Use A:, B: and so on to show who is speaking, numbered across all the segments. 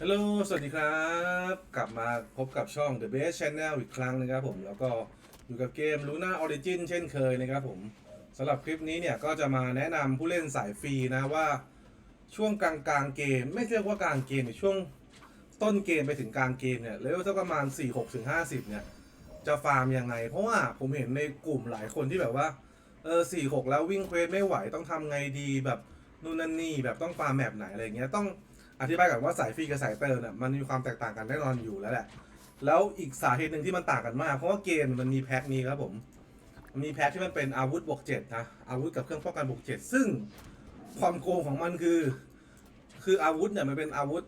A: ฮัลโหล สวัสดีครับ กลับมาพบกับช่อง The Best Channel อีกครั้งนะครับผม แล้วก็อยู่กับเกม Luna Origin เช่นเคยนะครับผมสำหรับคลิปนี้เนี่ยก็จะมาแนะนำผู้เล่นสายฟรีนะว่าช่วงกลางกลางๆเกม ไม่เรียกว่ากลางเกมในช่วงต้นเกมไปถึงกลางเกมเนี่ยเลเวลสักประมาณ 4 6ถึง50 เนี่ย จะฟาร์มยังไง เพราะว่าผมเห็นในกลุ่มหลายคนที่แบบว่าเออ4 6แล้ววิ่งเควสไม่ไหวต้องทำไงดีแบบนู่นนั่นนี่แบบต้องฟาร์มแบบไหนอะไรเงี้ยต้อง อธิบายก่อนว่าสายฟรีกับสายเติมเนี่ยมันมีความแตกต่างกันแน่นอนอยู่แล้วแหละ แล้วอีกสาเหตุหนึ่งที่มันต่างกันมาก เพราะว่าเกมมันมีแพ็คนี้ครับผมมันมีแพ็คที่มันเป็นอาวุธบวกเจ็ดนะอาวุธกับเครื่องป้องกันบวกเจ็ดซึ่งความโกงของมันคือ คืออาวุธเนี่ยมันเป็นอาวุธ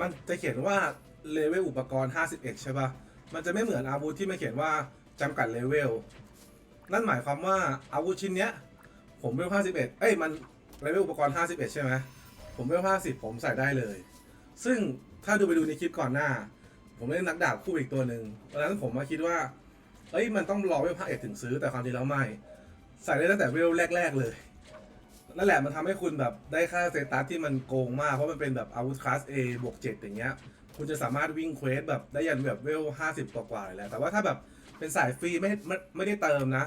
A: มันจะเขียนว่าเลเวลอุปกรณ์ 51 ใช่ปะมันจะไม่เหมือนอาวุธที่มันเขียนว่าจำกัดเลเวลนั่นหมายความว่าอาวุธชิ้นเนี้ย ผมเลเวล51 เอ้ยมันเลเวลอุปกรณ์ 51 ใช่ไหม ผมเวลห้าสิบผมใส่ได้เลย ซึ่งถ้าดูไปดูในคลิปก่อนหน้า ผมเล่นนักดาบคู่อีกตัวหนึ่งตอนนั้นผมมาคิดว่าเอ้ยมันต้องรอเวลห้าเอ็ดถึงซื้อแต่ความจริงแล้วไม่ ใส่ได้ตั้งแต่เวลแรก ๆ เลยนั่นแหละมันทำให้คุณแบบได้ค่าเตตัสที่มันโกงมากเพราะมันเป็นแบบอาวุธคลาส A บวก7อย่างเงี้ย คุณจะสามารถวิ่งเควสแบบได้ยันแบบเวลห้าสิบกว่าๆเลยแหละแต่ว่าถ้าแบบเป็นสายฟรีไม่ไม่ไม่ได้เติมนะ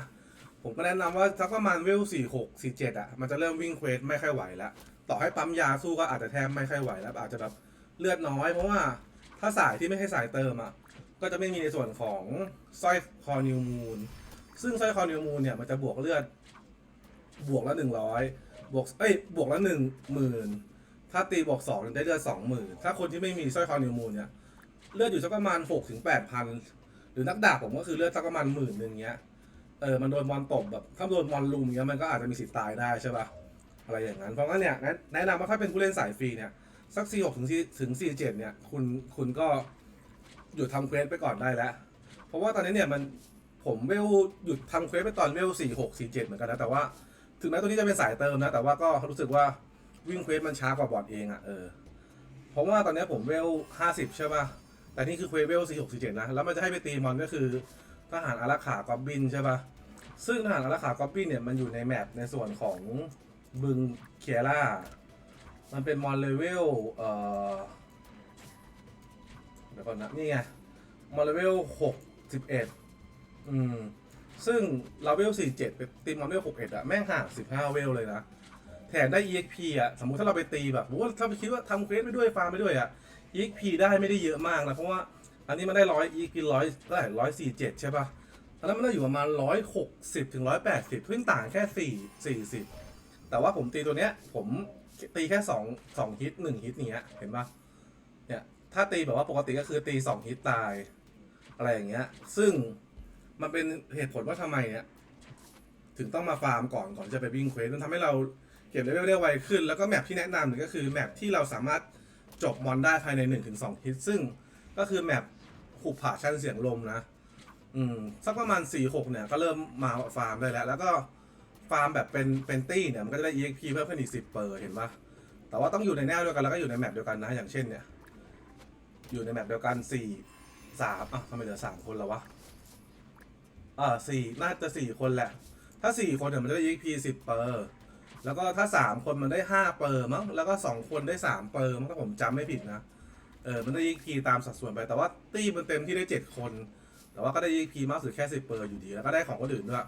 A: ผมก็แนะนำว่าสักประมาณเวลสี่หกสี่เจ็ดอะ มันจะเริ่มวิ่งเควสไม่ค่อยไหวแล้ว ต่อให้ปั๊มยาสู้ก็อาจจะแทบไม่ค่อยไหวแล้ว อาจจะแบบเลือดน้อย เพราะว่าถ้าสายที่ไม่ใช่สายเติมอะก็จะไม่มีในส่วนของสร้อยคอนิวมูลซึ่งสร้อยคอนิวมูลเนี่ยมันจะบวกเลือด บวกละหนึ่งร้อยบวกเอ้ยบวกละหนึ่งหมื่นถ้าตีบวกสองได้เลือดสองหมื่นถ้าคนที่ไม่มีสร้อยคอนิวมูลเนี่ยเลือดอยู่สักประมาณหกถึงแปดพันหรือนักดาบผมก็คือเลือดสักประมาณหมื่นหนึ่งเงี้ยเออมันโดนมอนตบแบบถ้าโดนมอนลุมเงี้ยมันก็อาจจะมีสิทธิ์ตายได้ใช่ปะ อะไรอย่างนั้น เพราะงั้นเนี่ยแนะนำว่าถ้าเป็นผู้เล่นสายฟรีเนี่ยสัก4 6ถึง4ถึง4 7เนี่ยคุณคุณก็หยุดทำเควสไปก่อนได้แล้ว เพราะว่าตอนนี้เนี่ยมันผมเวลหยุดทำเควสไปตอนเวล4 6 4 7เหมือนกันนะแต่ว่าถึงแม้ตัวนี้จะเป็นสายเติมนะ แต่ว่าก็รู้สึกว่าวิ่งเควสมันช้ากว่าบอดเองอะ่ะเออเพราะว่าตอนนี้ผมเวล 50 ใช่ป่ะ แต่นี่คือเควสเวล4 6 4 7นะ แล้วมันจะให้ไปตีมอนก็คือทหารอารักขากอบบินใช่ป่ะซึ่งทหารอารักขากอบบินเนี่ยมันอยู่ในแมปในส่วนของ บึงเคียร่า มันเป็นมอนเลเวล เอ่อ เดี๋ยวก่อนนะ นี่ไง มอนเลเวลหกสิบเอ็ดอืม ซึ่งเราเวลสี่เจ็ดไปตีมอนเลเวลหกเอ็ดอะแม่งห่างสิบห้าเวลเลยนะ แถมได้ EXP อะสมมุติถ้าเราไปตีแบบว่าถ้าไปคิดว่าทำเควสไปด้วยฟาร์มไปด้วยอะ EXP ได้ไม่ได้เยอะมากนะ เพราะว่าอันนี้มันได้ร้อย EXP ร้อยเท่าไหร่ร้อยสี่เจ็ดใช่ปะอันนั้นมันได้อยู่ประมาณร้อยหกสิบถึงร้อยแปดสิบเพิ่งต่างแค่สี่สี่สิบ แต่ว่าผมตีตัวเนี้ย ผมตีแค่สองสองฮิตหนึ่งฮิตเนี้ยเห็นปะเนี่ยถ้าตีแบบว่าปกติก็คือตีสองฮิตตาย อะไรอย่างเงี้ย ซึ่งมันเป็นเหตุผลว่าทำไมเนี่ยถึงต้องมาฟาร์มก่อนก่อนจะไปวิ่งเควสมันทำให้เราเก็บเลเวลได้ไวขึ้น แล้วก็แมปที่แนะนำเนี่ยก็คือแมปที่เราสามารถจบมอนได้ภายใน1นถึงสฮิตซึ่งก็คือแมปขุบผาชั้นเสียงลมนะ อืม สักประมาณ4ี่หกเนี่ย ก็เริ่มมาฟาร์มได้แล้ว แล้วก็ ฟาร์มแบบเป็นเป็นตี้เนี่ยมันก็จะได้ EXP เพิ่มขึ้นอีกสิบเปอร์เห็นปะแต่ว่าต้องอยู่ในแนวเดียวกันแล้วก็อยู่ในแมปเดียวกันนะ อย่างเช่นเนี่ย อยู่ในแมปเดียวกันสี่สามอะทำไมเหลือสามคนแล้ววะอ่าสี่น่าจะสี่คนแหละ ถ้าสี่คนเนี่ยมันจะได้ EXP สิบเปอร์แล้วก็ถ้าสามคนมันได้ห้าเปอร์มั้งแล้วก็สองคนได้สามเปอร์มั้งถ้าผมจำไม่ผิดนะเออมันได้ EXP ตามสัดส่วนไปแต่ว่าตี้มันเต็มที่ได้เจ็ดคน แต่ว่าก็ได้ EXP มากสุดแค่สิบเปอร์อยู่ดีแล้วก็ได้ของคนอื่นด้วย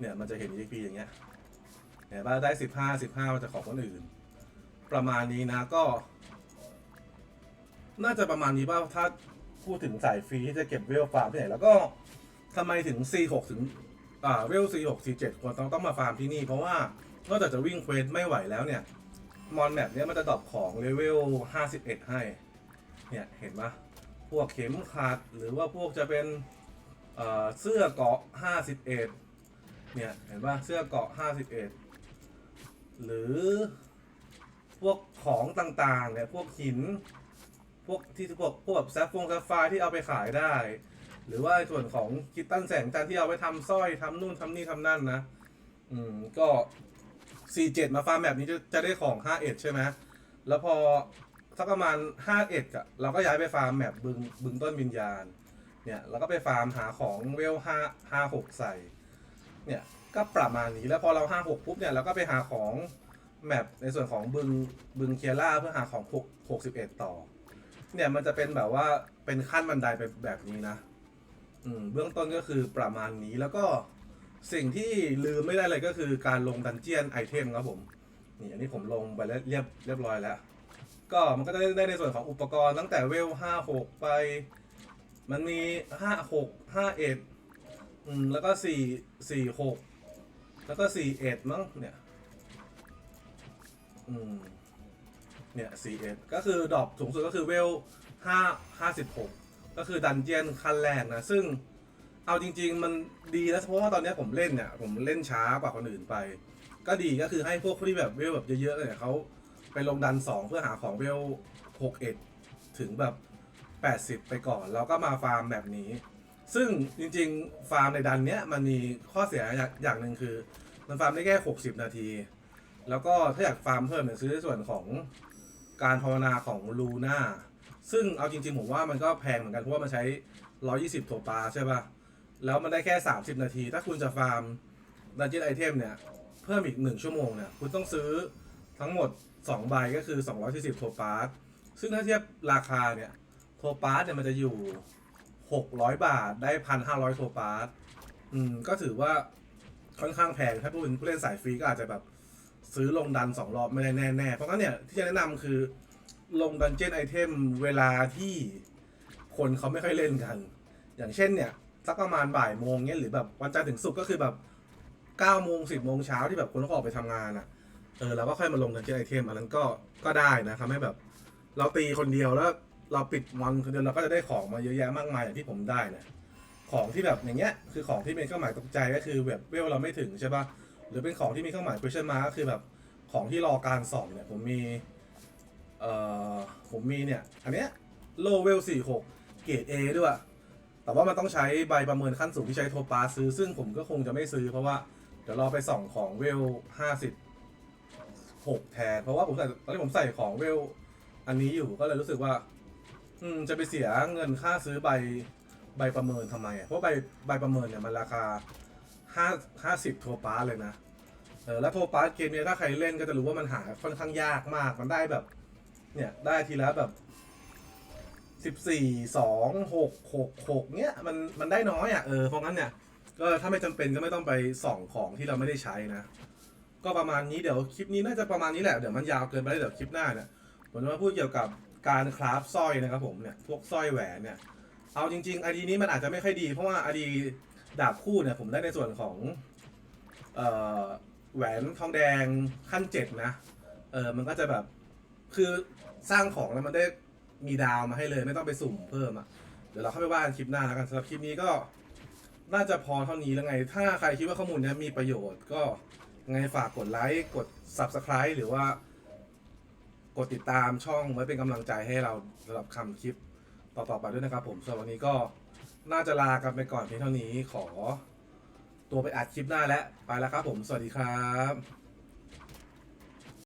A: เนี่ยมันจะเห็น EXP อย่างเงี้ยเนี่ยว่าได้สิบห้าสิบห้ามันจะของคนอื่น ประมาณนี้นะก็ น่าจะประมาณนี้ว่าถ้าพูดถึงสายฟรีที่จะเก็บเวลฟาร์มที่ไหนแล้วก็ทำไมถึง C6 ถึงอ่าเวล C6 C7 ควรต้องต้องมาฟาร์มที่นี่เพราะว่านอกจากจะวิ่งเควสไม่ไหวแล้วเนี่ยมอนแมปเนี้ยมันจะดรอปของเลเวล 51 ให้ เนี่ย เห็นปะพวกเข็มขัดหรือว่าพวกจะเป็นเอ่อเสื้อเกาะ 51 เนี่ยเห็นป่ะเสื้อเกาะ 51 หรือพวกของต่างๆเนี่ยพวกหิน พวกที่พวกพวกแบบแซฟฟงแซฟไฟที่เอาไปขายได้ หรือว่าส่วนของคิตตันแสงจันทร์ที่เอาไปทำสร้อยทำนู่นทำนี่ทำนั่นนะ อืมก็47มาฟาร์มแบบนี้จะจะได้ของ 51 ใช่ไหมแล้วพอสักประมาณ 51อะเราก็ย้ายไปฟาร์มแมปบึงบึงต้นวิญญาณ เนี่ยเราก็ไปฟาร์มหาของเวลห้าห้าหกใส่ เนี่ยก็ประมาณนี้แล้วพอเราห้าหกปุ๊บเนี่ยเราก็ไปหาของแมปในส่วนของบึงบึงเคียร่าเพื่อหาของหกหกสิบเอ็ดต่อ เนี่ยมันจะเป็นแบบว่าเป็นขั้นบันไดไปแบบนี้นะ อืมเบื้องต้นก็คือประมาณนี้แล้วก็สิ่งที่ลืมไม่ได้เลยก็คือการลงดันเจียนไอเทมครับผมนี่อันนี้ผมลงไปแล้วเรียบเรียบร้อยแล้ว ก็มันก็จะได้ในส่วนของอุปกรณ์ตั้งแต่เวลห้าหกไป มันมีห้าหกห้าเอ็ด อืมแล้วก็สี่สี่หกแล้วก็สี่เอ็ดมั้งเนี่ย อืม เนี่ยสี่เอ็ดก็คือดอกสูงสุดก็คือเวลห้าห้าสิบหกก็คือดันเจียนขั้นแรกนะ ซึ่งเอาจริง ๆ มันดีนะเพราะว่าตอนนี้ผมเล่นเนี่ยผมเล่นช้ากว่าคนอื่นไป ก็ดีก็คือให้พวกที่แบบเวลแบบเยอะๆเนี่ยเขาไปลงดันสองเพื่อหาของเวลหกเอ็ดถึงแบบ80ไปก่อน แล้วก็มาฟาร์มแบบนี้ ซึ่งจริงๆ ฟาร์มในดันเนี้ยมันมีข้อเสียอย่างอย่างหนึ่งคือ มันฟาร์มได้แค่ 60 นาที แล้วก็ถ้าอยากฟาร์มเพิ่มเนี่ยซื้อในส่วนของการภาวนาของลูน่าซึ่งเอาจริงๆ ผมว่ามันก็แพงเหมือนกัน เพราะว่ามันใช้ 120โทปาใช่ป่ะ แล้วมันได้แค่ 30 นาที ถ้าคุณจะฟาร์มดันเจียนไอเทมเนี่ย เพิ่มอีก 1 ชั่วโมงเนี่ย คุณต้องซื้อทั้งหมด 2 ใบก็คือ 240โทปาซึ่งถ้าเทียบราคาเนี่ยโทปาเนี่ยมันจะอยู่ 600บาทได้1,500โทปาสอืม ก็ถือว่าค่อนข้างแพง ถ้าผู้เป็นผู้เล่นสายฟรีก็อาจจะแบบซื้อลงดัน2รอบไม่ได้แน่ๆ เพราะงั้นเนี่ย ที่จะแนะนำคือลงดันเจียนไอเทมเวลาที่คนเขาไม่ค่อยเล่นกัน อย่างเช่นเนี่ย สักประมาณบ่ายโมงเนี้ยหรือแบบวันจันทร์ถึงศุกร์ก็คือแบบ9โมง10โมงเช้าที่แบบคนเขาออกไปทำงานอะเออเราก็ค่อยมาลงดันเจียนไอเทมอันนั้นก็ก็ได้นะทำให้แบบ เราตีคนเดียวแล้ว เราปิดวันคนเดียวเราก็จะได้ของมาเยอะแยะมากมายอย่างที่ผมได้นะของที่แบบอย่างเงี้ยคือของที่เป็นเครื่องหมายตกใจก็คือแบบเวลเราไม่ถึงใช่ปะหรือเป็นของที่มีเครื่องหมาย question mark ก็คือแบบของที่รอการส่องเนี่ยผมมีเอ่อผมมีเนี่ยอันเนี้ยโลเวล46เกรด A ด้วย แต่ว่ามันต้องใช้ใบประเมินขั้นสูงที่ใช้โทปาซื้อ ซึ่งผมก็คงจะไม่ซื้อเพราะว่าเดี๋ยวรอไปส่องของเวล50 6แทนเพราะว่าผมใส่ตอนนี้ผมใส่ของเวลอันนี้อยู่ก็เลยรู้สึกว่า อืมจะไปเสียเงินค่าซื้อใบใบประเมินทำไมอะเพราะใบใบประเมินเนี่ยมันราคาห้าห้าสิบโทปาสเลยนะเออแล้วโทปาสเกมเนี้ยถ้าใครเล่นก็จะรู้ว่ามันหาค่อนข้างยากมากมันได้แบบ เนี่ยได้ทีละแบบสิบสี่สองหกหกหกเนี้ยมันมันได้น้อยอะเออเพราะงั้นเนี่ยก็ถ้าไม่จำเป็นก็ไม่ต้องไปส่องของที่เราไม่ได้ใช้นะ ก็ประมาณนี้เดี๋ยวคลิปนี้น่าจะประมาณนี้แหละเดี๋ยวมันยาวเกินไปเดี๋ยวคลิปหน้าเนี่ยผมจะมาพูดเกี่ยวกับ การคราฟสร้อยนะครับผมเนี่ยพวกสร้อยแหวนเนี่ยเอาจริงๆไอดีนี้มันอาจจะไม่ค่อยดี เพราะว่าไอดีดาบคู่เนี่ยผมได้ในส่วนของเอ่อแหวนทองแดงขั้นเจ็ดนะเออมันก็จะแบบคือสร้างของแล้วมันได้มีดาวมาให้เลยไม่ต้องไปสุ่มเพิ่มอะ่ะเดี๋ยวเราเข้าไปว่ากันคลิปหน้าแล้วกันสำหรับคลิปนี้ก็น่าจะพอเท่านี้แล้วไง ถ้าใครคิดว่าข้อมูลนี้มีประโยชน์ก็ไงฝากกดไลค์กด subscribe หรือว่า ดติดตามช่องไว้เป็นกำลังใจให้เราสำหรับคำคลิปต่อๆไปด้วยนะครับผมสำหรับวันนี้ก็น่าจะลากันไปก่อนเพียงเท่านี้ขอ ตัวไปอัดคลิปหน้าแล้วไปแล้วครับผมสวัสดีครับ